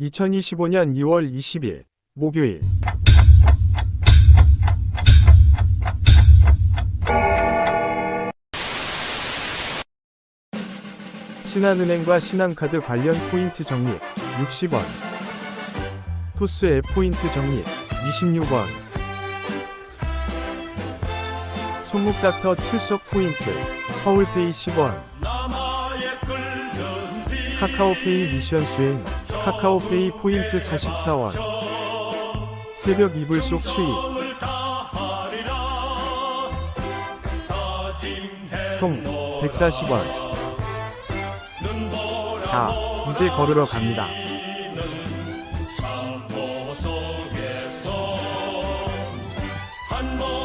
2025년 2월 20일 목요일. 신한은행과 신한카드 관련 포인트 적립 60원. 토스 앱 포인트 적립 26원. 손목닥터 출석 포인트 서울페이 10원. 카카오페이 미션 수행 카카오페이 포인트 44원. 새벽 이불 속 수익. 총 140원. 자 이제 걸으러 갑니다. 한 번.